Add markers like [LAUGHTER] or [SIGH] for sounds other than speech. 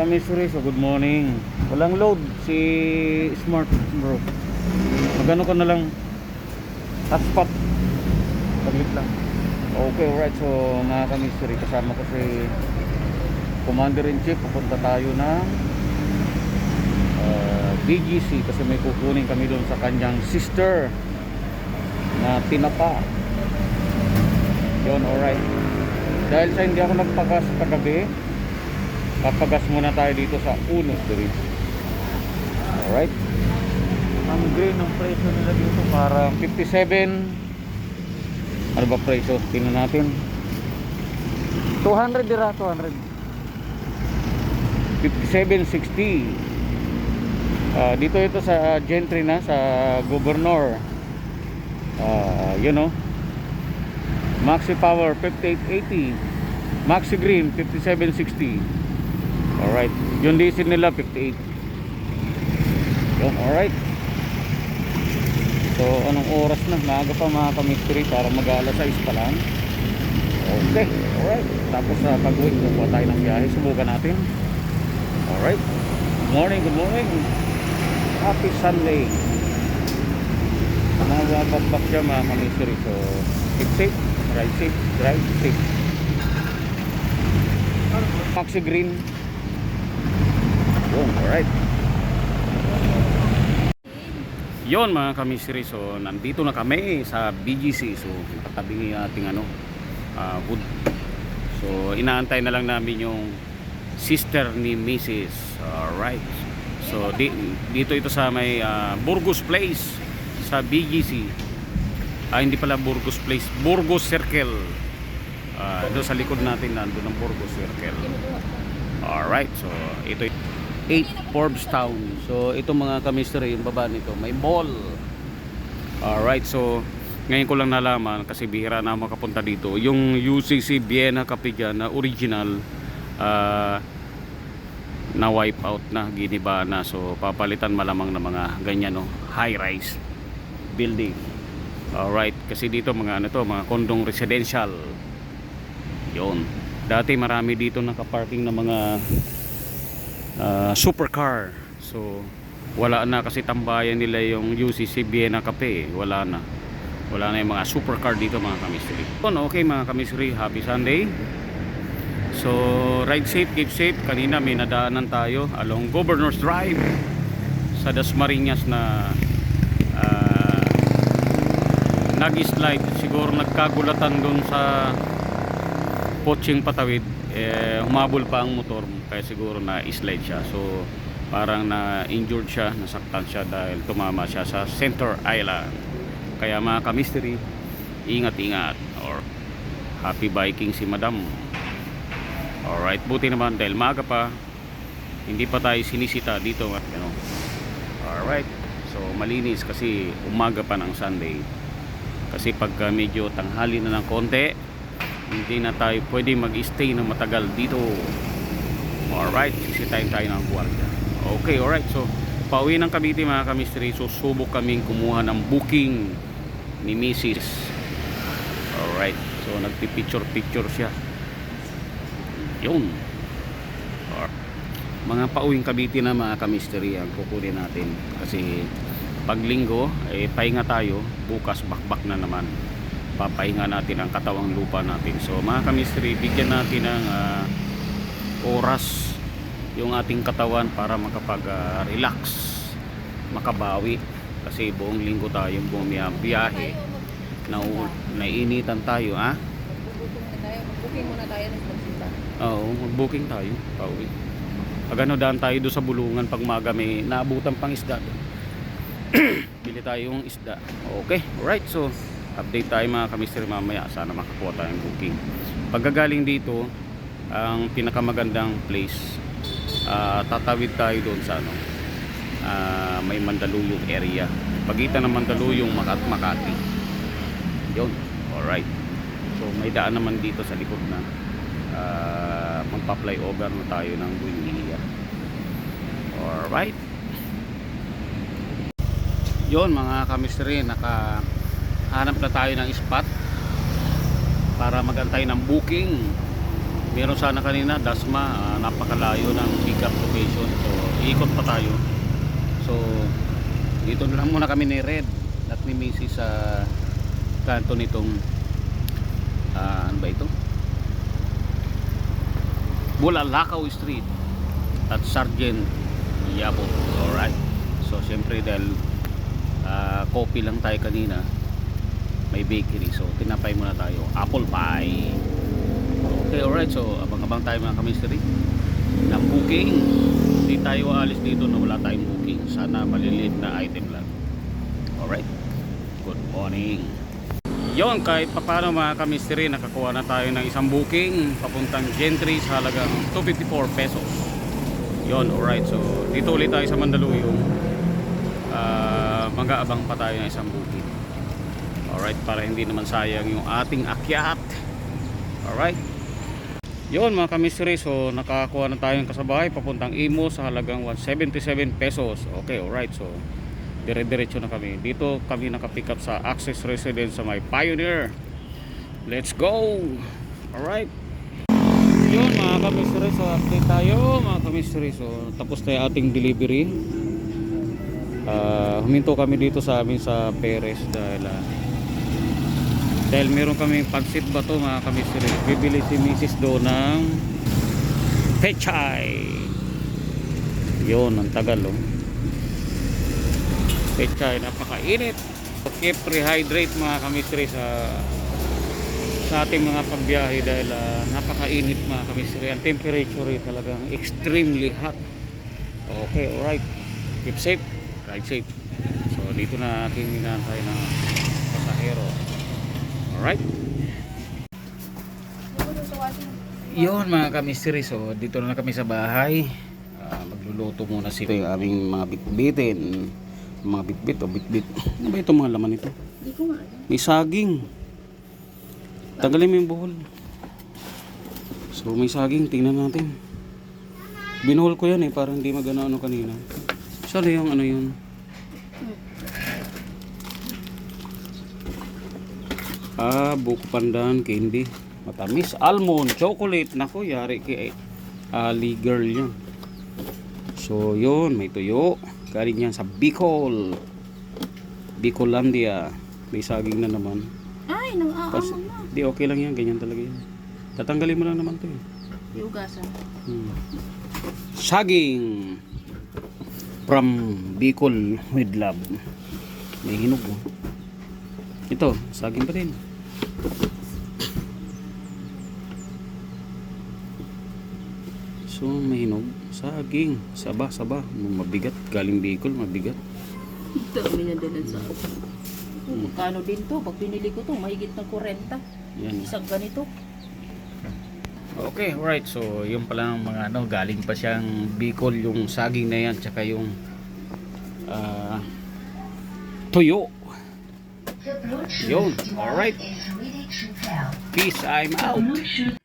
kamisuri, so good morning. Walang load si Smart bro. Magano ko na lang hotspot. Saglit lang. Okay, alright. So mga kamisuri, kasama ko si Commander-in-Chief. Pupunta tayo ng uh, BGC kasi may kukunin kami doon sa kanyang sister na tinapa. Yun, alright. Dahil sa hindi ako nagpagas kagabi, papagas muna tayo dito sa Uno Street. Alright. Ang green ng presyo nila dito para 57 ano ba presyo? Tingnan natin. 200 dira, 200. 5760. Ah, dito ito sa Gentry na sa Governor. Ah, you know. Maxi Power 5880. Maxi Green 5760. Alright. Yung diesel nila 58. Yung alright. So anong oras na? Maaga pa mga kamistry para mag-alas 6 pa lang. Okay. Alright. Tapos sa uh, pag-uwi, kukuha tayo ng biyahe. Subukan natin. Alright. Good morning, good morning. Happy Sunday. Mga babakbak siya mga kamistry. So, keep safe. Ride safe. Drive safe. Maxi Green. Alright. Yon mga kamisiri, so nandito na kami sa BGC. So, katabi ng ating ano, ah, wood. So, inaantay na lang namin yung sister ni Mrs. Alright. So, di, dito ito sa may ah, Burgos Place sa BGC. Ah, hindi pala Burgos Place, Burgos Circle. Ah, doon sa likod natin nandun ang Burgos Circle. Alright, so ito 8 Forbes Town. So ito mga kamistry, yung baba nito, may mall. Alright, so ngayon ko lang nalaman kasi bihira na makapunta dito. Yung UCC Vienna Capigan na original ah, na wipe out na, giniba na. So papalitan malamang ng mga ganyan no, high rise building. Alright, kasi dito mga ano to, mga kondong residential. Yon. Dati marami dito nakaparking ng mga ah, supercar. So wala na kasi tambayan nila yung UCC Vienna Cafe. Wala na. Wala na yung mga supercar dito mga kamisri. Okay mga kamisri, happy Sunday. So ride safe, keep safe. Kanina may nadaanan tayo along Governor's Drive sa Dasmariñas na ah, nag-slide. Siguro nagkagulatan doon sa poching patawid eh, humabol pa ang motor kaya siguro na slide siya. So parang na injured siya nasaktan siya dahil tumama siya sa center island. Kaya mga kamisteri ingat ingat or happy biking si madam. Alright buti naman dahil maga pa hindi pa tayo sinisita dito you know. alright so malinis kasi umaga pa ng Sunday. Kasi pagka medyo tanghali na ng konti hindi na tayo pwede mag-stay ng matagal dito. Alright sisitayin tayo ng guardia okay alright. So pauwi ng Cavite mga kamistry susubok kaming kumuha ng booking ni Mrs. alright. So nagpipicture picture siya. Yun. Alright. mga pauwing Cavite na mga kamistry ang kukunin natin. Kasi pag linggo eh pahinga tayo. Bukas bakbak na naman papahinga natin ang katawang lupa natin. So mga kamistry bigyan natin ng ah, oras yung ating katawan para makapag ah, relax makabawi. Kasi buong linggo tayong bumiyahe. Na nainitan tayo ha Booking muna tayo ng oo mag-booking tayo pauwi. Pag ano daan tayo doon sa bulungan pag maga may naabutan pang isda. [CLEARS THROAT] Bili tayong isda. Okay alright so update tayo mga kamister mamaya. Sana makakuha tayong booking. Pagkagaling dito ang pinakamagandang place ah, tatawid tayo doon sa ano ah, may Mandaluyong area. Pagitan ng Mandaluyong Makat Makati. Yun. Alright. So may daan naman dito sa likod na uh, magpa-flyover na tayo ng Buendia alright. Yun mga kamisteri naka hanap na tayo ng spot para magantay ng booking. Meron sana kanina Dasma ah, napakalayo ng pick up location. So ikot pa tayo. So dito na lang muna kami ni Red at ni Missy sa kanto nitong ah, ano ba ito? Bulalakaw Street at Sergeant Yabo alright. So syempre dahil ah, coffee lang tayo kanina may bakery. So tinapay muna tayo. Apple pie. Okay alright. So abang-abang tayo mga kamisteri ng booking. Hindi tayo aalis dito na wala tayong booking. Sana maliliit na item lang. Alright. Good morning. Yon kahit papano mga kamisteri nakakuha na tayo ng isang booking papuntang Gentry sa halagang 254 pesos. Yon alright. So dito ulit tayo sa Mandaluyong. Uh, mag-aabang pa tayo ng isang booking alright para hindi naman sayang yung ating akyat. Alright. Yun mga kamisteri so nakakuha na tayong kasabahay papuntang Imo sa halagang 177 pesos. Okay alright so dire-diretso na kami. Dito kami nakapick up sa Access Residence sa may Pioneer. Let's go! Alright. Yun mga kamisteri so update tayo mga kamisteri so tapos na yung ating delivery. Ah, huminto kami dito sa amin sa Perez dahil ah, dahil meron kaming pansit ba to mga kamisteri bibili si Mrs. do ng pechay. Yun ang tagal oh. Pechay napakainit. Keep rehydrate mga kamisteri sa sa ating mga pagbiyahe dahil ah, napakainit mga kamisteri ang temperature ay talagang extremely hot. Okay alright. Keep safe. Ride safe. So dito na ating hinahantay ng pasahero alright? Yun mga kamisteri so dito na kami sa bahay. Ah, magluluto muna sila yung aming mga bitbitin. Mga bitbit o bitbit. Ano ba itong mga laman ito Hindi ko nga alam. may saging. Tanggalin mo yung buhol. So may saging. Tingnan natin. Binuhol ko yan eh para hindi magana ano kanina. Saan yung ano yun ah buko pandan candy matamis almond chocolate nako yari kay Ali girl yun so yun may tuyo galing yan sa Bicol Bicolandia may saging na naman Ay, nang Pas, aamon na. di okay lang yan ganyan talaga yan tatanggalin mo lang naman to eh Iugasan. Hmm. Saging from Bicol with love. May hinog oh. Ito, saging pa din. So, may hinog. Saging. Saba, saba. Mabigat. Galing Bicol, mabigat. Dami na dalan sa ako. Magkano din to? Pag binili ko to, mahigit ng 40. Yan. Isang ganito. Okay, right. So, yung pala ng mga ano, galing pa siyang Bicol yung saging na yan, tsaka yung ah, tuyo. Yun, alright. Peace, I'm out.